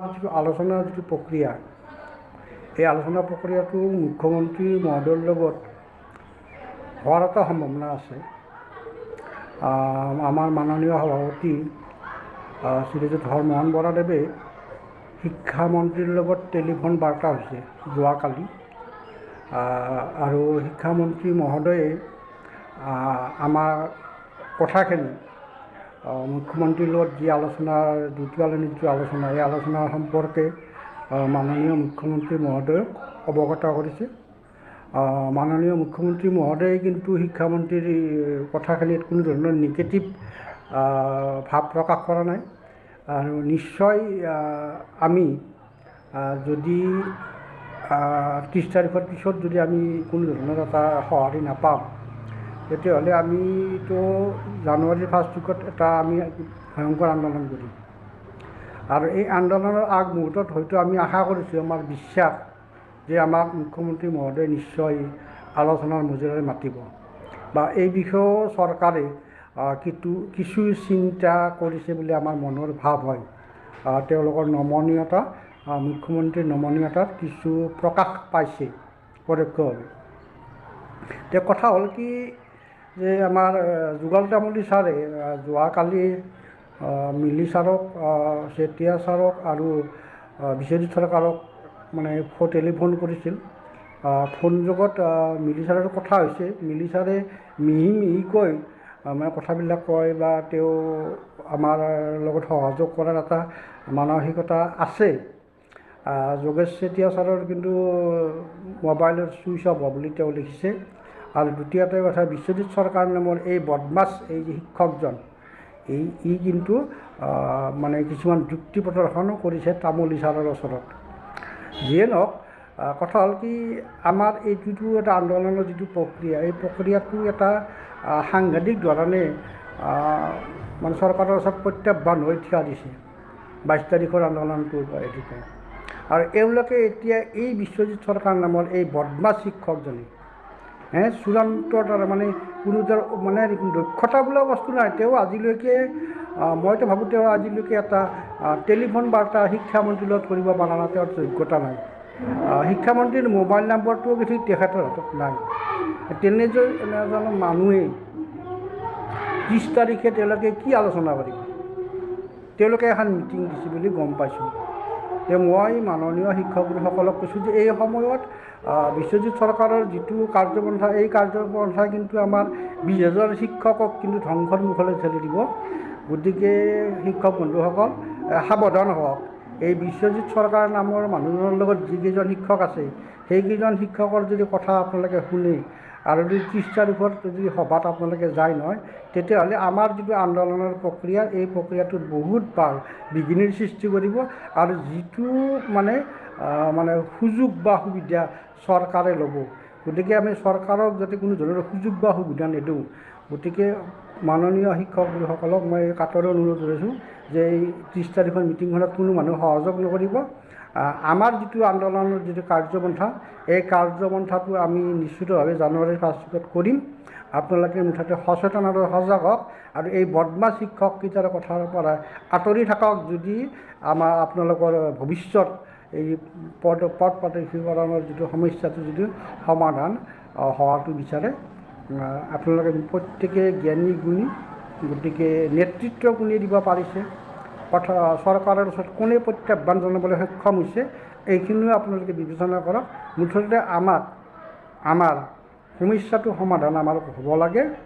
যিটো আলোচনাৰ যিটো প্ৰক্ৰিয়া এই আলোচনা প্ৰক্ৰিয়াটো মুখ্যমন্ত্ৰী মহোদয়ৰ লগত হোৱাৰ এটা সম্ভাৱনা আছে। আমাৰ মাননীয় সভাপতি শ্ৰীযুত হৰমোহন বৰাদেৱে শিক্ষামন্ত্ৰীৰ লগত টেলিফোন বাৰ্তা হৈছে যোৱাকালি। আৰু শিক্ষামন্ত্ৰী মহোদয়ে আমাৰ কথাখিনি মুখ্যমন্ত্ৰীৰ লগত যি আলোচনাৰ দ্বিতীয়লানি যিটো আলোচনা এই আলোচনাৰ সম্পৰ্কে মাননীয় মুখ্যমন্ত্ৰী মহোদয়ক অৱগত কৰিছে। মাননীয় মুখ্যমন্ত্ৰী মহোদয়ে কিন্তু শিক্ষামন্ত্ৰীৰ কথাখিনিত কোনো ধৰণৰ নিগেটিভ ভাৱ প্ৰকাশ কৰা নাই। আৰু নিশ্চয় আমি যদি ত্ৰিছ তাৰিখৰ পিছত যদি আমি কোনো ধৰণৰ এটা সঁহাৰি নাপাওঁ তেতিয়াহ'লে আমিতো জানুৱাৰীৰ ফাৰ্ষ্ট উইকত এটা আমি ভয়ংকৰ আন্দোলন কৰিম আৰু এই আন্দোলনৰ আগমুহূৰ্তত হয়তো আমি আশা কৰিছোঁ আমাৰ বিশ্বাস যে আমাক মুখ্যমন্ত্ৰী মহোদয়ে নিশ্চয় আলোচনাৰ মজিয়াৰে মাতিব। বা এই বিষয়েও চৰকাৰে কিটো কিছু চিন্তা কৰিছে বুলি আমাৰ মনৰ ভাৱ হয়। তেওঁলোকৰ নমনীয়তা মুখ্যমন্ত্ৰীৰ নমনীয়তাত কিছু প্ৰকাশ পাইছে পৰোক্ষভাৱে। এতিয়া কথা হ'ল কি যে আমাৰ যুগল তামুলী ছাৰে যোৱাকালি মিলি ছাৰক চেতিয়া ছাৰক আৰু বিশ্বজিৎ চৰকাৰক মানে টেলিফোন কৰিছিল। ফোন যোগত মিলি ছাৰৰ কথা হৈছে মিলি ছাৰে মিহি মিহিকৈ আহ, মানে কথাবিলাক কয় বা তেওঁ আমাৰ লগত সহযোগ কৰাৰ এটা মানসিকতা আছে। যোগেশ চেতিয়া ছাৰৰ কিন্তু মোবাইলৰ চুইচ অফ হোৱা বুলি তেওঁ লিখিছে। আৰু দ্বিতীয়তে কথা বিশ্বজিৎ চৰকাৰ নামৰ এই বদমাছ এই শিক্ষকজন এই ই কিন্তু মানে কিছুমান যুক্তি প্ৰদৰ্শনো কৰিছে তামুলী ছাৰৰ ওচৰত। যিয়ে নহওক কথা হ'ল কি আমাৰ এই যিটো এটা আন্দোলনৰ যিটো প্ৰক্ৰিয়া এই প্ৰক্ৰিয়াটো এটা সাংঘাতিক ধৰণে মানে চৰকাৰৰ ওচৰত প্ৰত্যাহ্বান হৈ থিয় দিছে বাইছ তাৰিখৰ আন্দোলনটোৰ পৰা এদিকে আৰু এওঁলোকে এতিয়া এই বিশ্বজিৎ চৰকাৰ নামৰ এই বদমাছ শিক্ষকজনে হে চূড়ান্ত তাৰ মানে কোনো তাৰ মানে দক্ষতা বোলা বস্তু নাই। তেওঁ আজিলৈকে মইতো ভাবোঁ তেওঁ আজিলৈকে এটা টেলিফোন বাৰ্তা শিক্ষামন্ত্ৰীৰ লগত কৰিব পৰা নাই তেওঁৰ যোগ্যতা নাই। শিক্ষামন্ত্ৰীৰ মোবাইল নম্বৰটোও ঠিক তেখেতৰ হাতত নাই। তেনেজন এজন মানুহে ত্ৰিছ তাৰিখে তেওঁলোকে কি আলোচনা কৰিব? তেওঁলোকে এখন মিটিং দিছে বুলি গম পাইছোঁ। যে মই মাননীয় শিক্ষকসকলক কৈছোঁ যে এই সময়ত বিশ্বজিৎ চৰকাৰৰ যিটো কাৰ্যপন্থা এই কাৰ্যপন্থা কিন্তু আমাৰ বিছ হাজাৰ শিক্ষকক কিন্তু ধ্বংসৰ মুখলৈ ঠেলি দিব। গতিকে শিক্ষক বন্ধুসকল সাৱধান হওক। এই বিশ্বজিৎ চৰকাৰ নামৰ মানুহজনৰ লগত যিকেইজন শিক্ষক আছে সেইকেইজন শিক্ষকৰ যদি কথা আপোনালোকে শুনে আৰু যদি ত্ৰিছ তাৰিখত যদি সভাত আপোনালোকে যায় নহয় তেতিয়াহ'লে আমাৰ যিটো আন্দোলনৰ প্ৰক্ৰিয়া এই প্ৰক্ৰিয়াটোত বহুত বাৰ বিঘিনিৰ সৃষ্টি কৰিব আৰু যিটো মানে মানে সুযোগ বা সুবিধা চৰকাৰে ল'ব। গতিকে আমি চৰকাৰক যাতে কোনো ধৰণৰ সুযোগ বা সুবিধা নিদিওঁ গতিকে মাননীয় শিক্ষকসকলক মই কাটৰে অনুৰোধ কৰিছোঁ যে এই ত্ৰিছ তাৰিখৰ মিটিংখনত কোনো মানুহ সহযোগ নকৰিব। আমাৰ যিটো আন্দোলনৰ যিটো কাৰ্যপন্থা এই কাৰ্যপন্থাটো আমি নিশ্চিতভাৱে জানুৱাৰীৰ ফাৰ্ষ্ট উইকত কৰিম। আপোনালোকে মুঠতে সচেতন আৰু সজাগ হওক আৰু এই বদমাছ শিক্ষককেইটাৰ কথাৰ পৰা আঁতৰি থাকক। যদি আমাৰ আপোনালোকৰ ভৱিষ্যত এই পদ পদ পাতিকৰণৰ যিটো সমস্যাটো যিটো সমাধান হোৱাটো বিচাৰে। আপোনালোকে প্ৰত্যেকে জ্ঞানী গুণী গতিকে নেতৃত্ব কোনে দিব পাৰিছে? চৰকাৰৰ ওচৰত কোনে প্ৰত্যাহ্বান জনাবলৈ সক্ষম হৈছে? এইখিনিও আপোনালোকে বিবেচনা কৰক। মুঠতে আমাক আমাৰ সমস্যাটো সমাধান আমাৰ হ'ব লাগে।